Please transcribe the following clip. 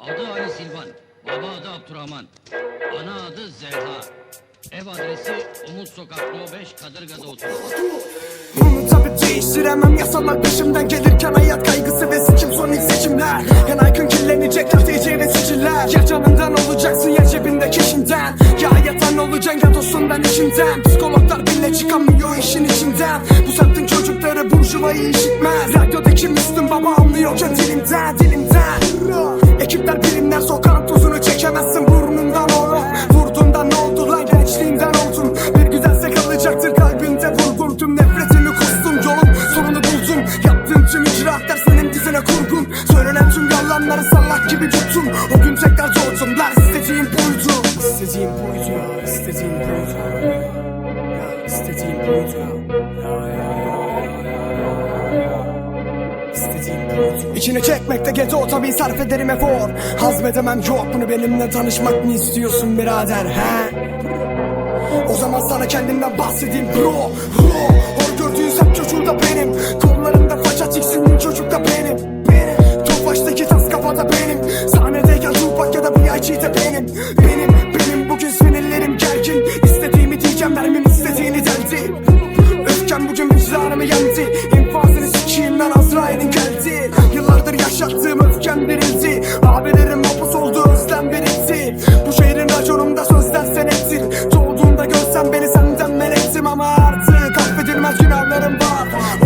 Adı Ali Silvan, baba adı Abdurrahman, ana adı Zehra. Ev adresi Umut Sokak No 5 Kadırga'da oturuyor. Bunu tabi değiştiremem. Yasalar peşimden gelirken hayat kaygısı ve seçim son ilk seçimler. En aykın kirlenecekler TC ve siciller Ya canından olacaksın ya cebinde keşinden. Ya hayattan olacaksın ya dostundan işinden. Psikologlar bile çıkamıyor işin içinden. Bu semtin çocukları burjuvayı işitmez. Radyodaki Müslüm baba anlıyorken dilimden dilimden. Bilimler sokağın tozunu çekemezsin burnundan oğlum Vurduğunda ne oldu lan gençliğinden oldun. Bir güzelse kalacaktır kalbinde vurgun Tüm nefretimi kustum yolun sonunu buldum Yaptığım tüm icraatlar senin dizine kurgun. Söylenen tüm yalanları sallak gibi tuttun. O gün tekrar doğdum lan istediğim buydu. İstediğim buydu İçine çekmekte geto tabi sarf ederim efor Hazmedemem yok bunu benimle tanışmak mı istiyorsun birader he? O zaman sana kendimden bahsedeyim bro Bro. Hor gördüğün sen çocuğu da benim. Kollarımda faça tiksindim çocuk da benim. Benim. Tofaştaki tas kafada benim. Sahnedeyken Tupac ya da B.I.G de benim. Benim benim bugün sinirlerim gergin. İstediğimi diyeceğim vermem istediğini deldi. Öfkem bugün vicdanımı yendi. Sen beni senden men ettim ama artık Affedilmez günahlarım var.